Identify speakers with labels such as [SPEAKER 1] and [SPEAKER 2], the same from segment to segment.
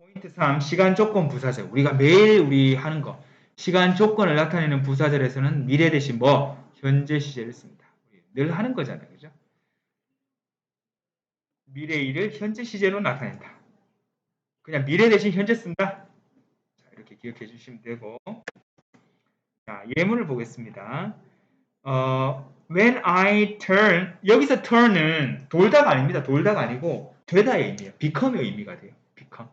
[SPEAKER 1] 포인트 3 시간 조건 부사절 우리가 매일 우리 하는 거 시간 조건을 나타내는 부사절에서는 미래 대신 뭐 현재 시제를 씁니다. 늘 하는 거잖아요. 그죠? 미래 일을 현재 시제로 나타낸다. 그냥 미래 대신 현재 쓴다. 자, 이렇게 기억해 주시면 되고 자, 예문을 보겠습니다. 어, when I turn 여기서 turn은 돌다가 아닙니다. 돌다가 아니고 되다의 의미예요. become의 의미가 돼요. become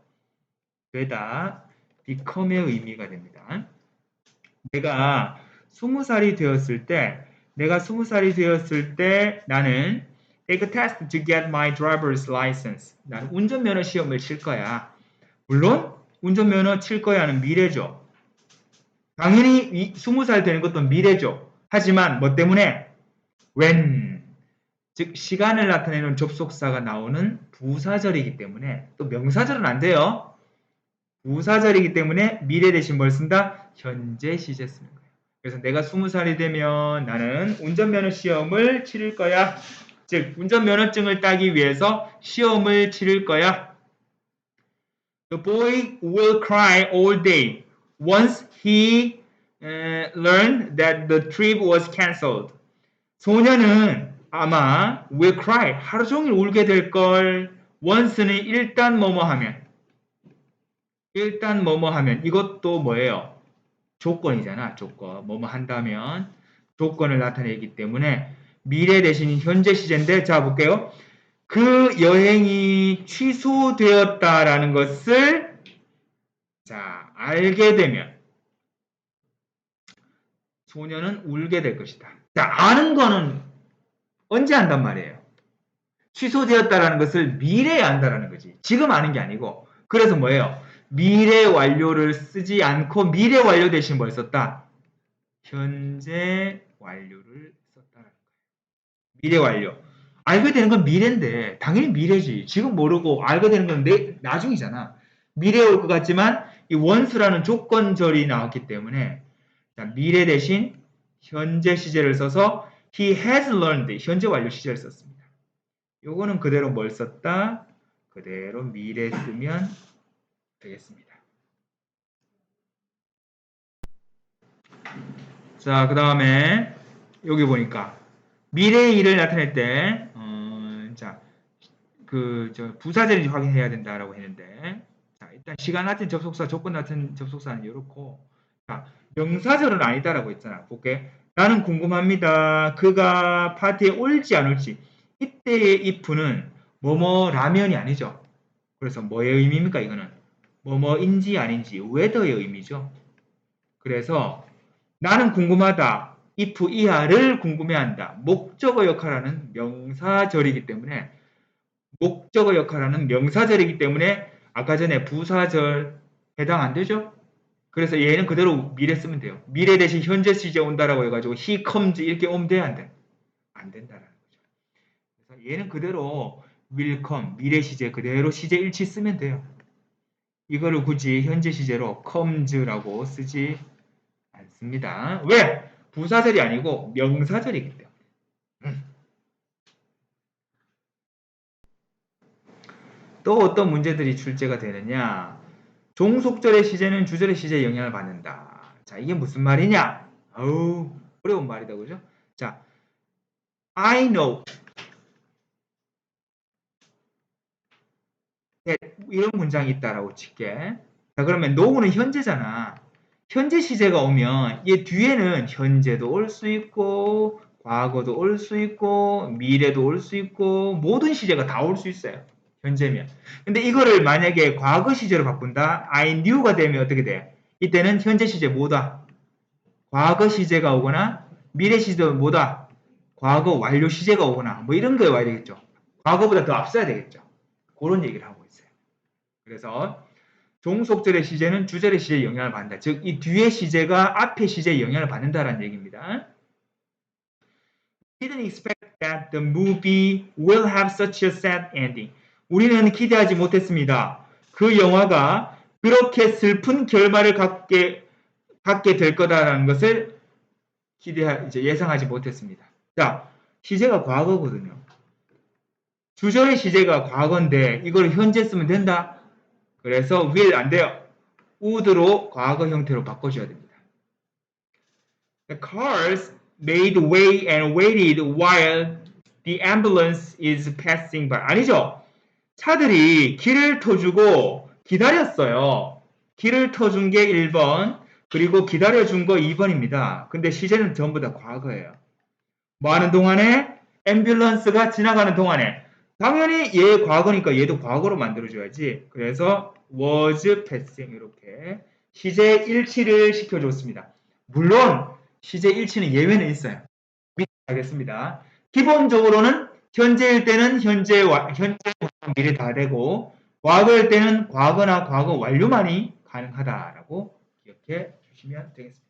[SPEAKER 1] 되다 become의 의미가 됩니다. 내가 스무 살이 되었을 때 내가 스무 살이 되었을 때 나는 take a test to get my driver's license. 나는 운전면허 시험을 칠 거야. 물론 운전면허 칠 거야는 미래죠. 당연히 20살 되는 것도 미래죠. 하지만 뭐 때문에 when 즉 시간을 나타내는 접속사가 나오는 부사절이기 때문에 또 명사절은 안 돼요. 부사절이기 때문에 미래 대신 뭘 쓴다? 현재 시제 쓰는 거예요. 그래서 내가 20살이 되면 나는 운전면허 시험을 치를 거야. 즉 운전면허증을 따기 위해서 시험을 치를 거야. The boy will cry all day once he uh, learned that the trip was cancelled. 소녀는 아마 will cry 하루 종일 울게 될 걸. once는 일단 뭐뭐 하면 일단 뭐뭐 하면 이것도 뭐예요? 조건이잖아. 조건. 뭐뭐 한다면 조건을 나타내기 때문에 미래 대신 현재 시제인데 자 볼게요. 그 여행이 취소되었다라는 것을 자 알게 되면 소녀는 울게 될 것이다. 자 아는 거는 언제 안단 말이에요. 취소되었다라는 것을 미래에 안다라는 거지. 지금 아는 게 아니고 그래서 뭐예요? 미래 완료를 쓰지 않고 미래 완료 대신 뭘 썼다? 현재 완료를 썼다라는 거예요. 미래 완료. 알게 되는 건 미래인데 당연히 미래지. 지금 모르고 알게 되는 건 내, 나중이잖아. 미래에 올 것 같지만 이 원수라는 조건절이 나왔기 때문에 자, 미래 대신 현재 시제를 써서 he has learned 현재 완료 시제를 썼습니다. 요거는 그대로 뭘 썼다? 그대로 미래 쓰면 되겠습니다. 자, 그 다음에 여기 보니까 미래의 일을 나타낼 때, 어, 자, 그, 저, 부사절인지 확인해야 된다라고 했는데, 자, 일단 시간 같은 접속사, 조건 같은 접속사는 이렇고, 자, 명사절은 아니다라고 했잖아. 볼게. 나는 궁금합니다. 그가 파티에 올지 안 올지. 이때의 if는 뭐뭐 라면이 아니죠. 그래서 뭐의 의미입니까? 이거는 뭐뭐인지 아닌지 whether의 의미죠. 그래서 나는 궁금하다. if 이하를 궁금해한다. 목적어 역할하는 명사절이기 때문에 목적어 역할하는 명사절이기 때문에 아까 전에 부사절 해당 안 되죠? 그래서 얘는 그대로 미래 쓰면 돼요. 미래 대신 현재 시제 온다라고 해가지고 he comes 이렇게 오면 돼? 안 돼? 안 된다라는 거죠. 그래서 얘는 그대로 will come 미래 시제 그대로 시제 일치 쓰면 돼요. 이거를 굳이 현재 시제로 comes라고 쓰지 않습니다. 왜? 부사절이 아니고 명사절이기 때문에. 음. 또 어떤 문제들이 출제가 되느냐? 종속절의 시제는 주절의 시제에 영향을 받는다. 자, 이게 무슨 말이냐? 어우, 어려운 말이다, 그죠? 자, I know 이런 문장이 있다라고 칠게. 자, 그러면 know는 현재잖아. 현재 시제가 오면 얘 뒤에는 현재도 올 수 있고 과거도 올 수 있고 미래도 올 수 있고 모든 시제가 다 올 수 있어요. 현재면. 근데 이거를 만약에 과거 시제로 바꾼다. I knew가 되면 어떻게 돼? 이때는 현재 시제 뭐다? 과거 시제가 오거나 미래 시제가 뭐다? 과거 완료 시제가 오거나 뭐 이런 거에 와야 되겠죠. 과거보다 더 앞서야 되겠죠. 그런 얘기를 하고. 그래서 종속절의 시제는 주절의 시제에 영향을 받는다. 즉, 이 뒤의 시제가 앞의 시제에 영향을 받는다라는 얘기입니다. didn't expect that the movie will have such a sad ending. 우리는 기대하지 못했습니다. 그 영화가 그렇게 슬픈 결말을 갖게, 갖게 될 거다라는 것을 기대, 이제 예상하지 못했습니다. 자, 시제가 과거거든요. 주절의 시제가 과거인데 이걸 현재 쓰면 된다? 그래서 will 안 돼요. would로 과거 형태로 바꿔줘야 됩니다. The cars made way and waited while the ambulance is passing by. 아니죠. 차들이 길을 터주고 기다렸어요. 길을 터준 게 1번, 그리고 기다려준 거 2번입니다. 근데 시제는 전부 다 과거예요. 뭐 하는 동안에? 앰뷸런스가 지나가는 동안에. 당연히 얘 과거니까 얘도 과거로 만들어줘야지. 그래서 was passing 이렇게 시제 일치를 시켜줬습니다. 물론 시제 일치는 예외는 있어요. 밑에 하겠습니다. 기본적으로는 현재일 때는 현재와 현재 미래 다 되고 과거일 때는 과거나 과거 완료만이 가능하다라고 기억해 주시면 되겠습니다.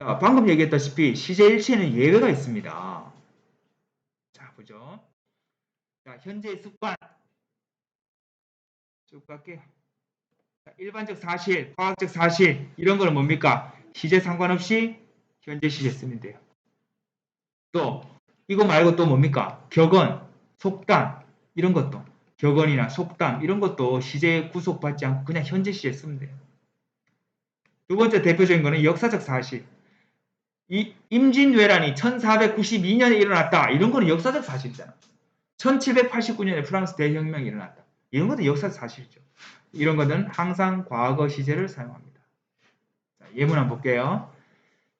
[SPEAKER 1] 자, 방금 얘기했다시피 시제 일치에는 예외가 있습니다. 자, 보죠. 자, 현재의 습관 쭉 갈게요. 자, 일반적 사실, 과학적 사실 이런 거는 뭡니까? 시제 상관없이 현재 시제 쓰면 돼요. 또 이거 말고 또 뭡니까? 격언, 속담 이런 것도 격언이나 속담 이런 것도 시제에 구속받지 않고 그냥 현재 시제 쓰면 돼요. 두 번째 대표적인 거는 역사적 사실. 이 임진왜란이 1492년에 일어났다. 이런 거는 역사적 사실이잖아. 1789년에 프랑스 대혁명이 일어났다. 이런 것도 역사적 사실이죠. 이런 것은 항상 과거 시제를 사용합니다. 자, 예문 한번 볼게요.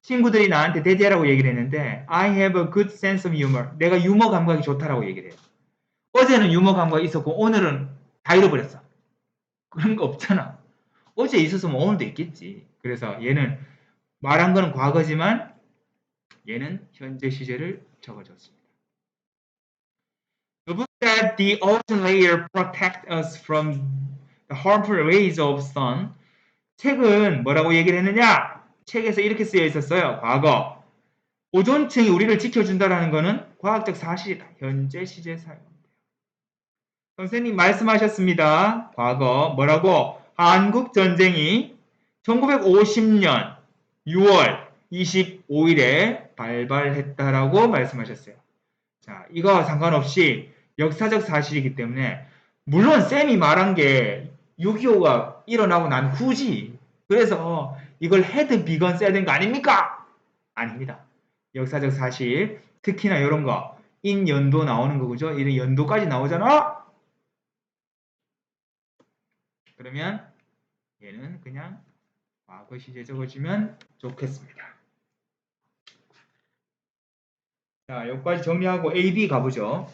[SPEAKER 1] 친구들이 나한테 대대라고 얘기를 했는데 I have a good sense of humor. 내가 유머 감각이 좋다라고 얘기를 해요. 어제는 유머 감각이 있었고 오늘은 다 잃어버렸어. 그런 거 없잖아. 어제 있었으면 오늘도 있겠지. 그래서 얘는 말한 거는 과거지만 얘는 현재 시제를 적어줬습니다. The book that the ozone layer protect us from the harmful rays of sun. 책은 뭐라고 얘기를 했느냐? 책에서 이렇게 쓰여 있었어요. 과거. 오존층이 우리를 지켜준다라는 것은 과학적 사실이다. 현재 시제 사용합니다. 선생님 말씀하셨습니다. 과거 뭐라고? 한국 전쟁이 1950년 6월 25일에 발발했다라고 말씀하셨어요. 자, 이거 상관없이 역사적 사실이기 때문에 물론 쌤이 말한 게 6.25가 일어나고 난 후지. 그래서 이걸 헤드 비건 써야 되는 거 아닙니까? 아닙니다. 역사적 사실, 특히나 이런 거, 인 연도 나오는 거 그죠? 이런 연도까지 나오잖아? 그러면 얘는 그냥 과거 시제 적어주면 좋겠습니다. 자, 여기까지 정리하고 A, B 가보죠.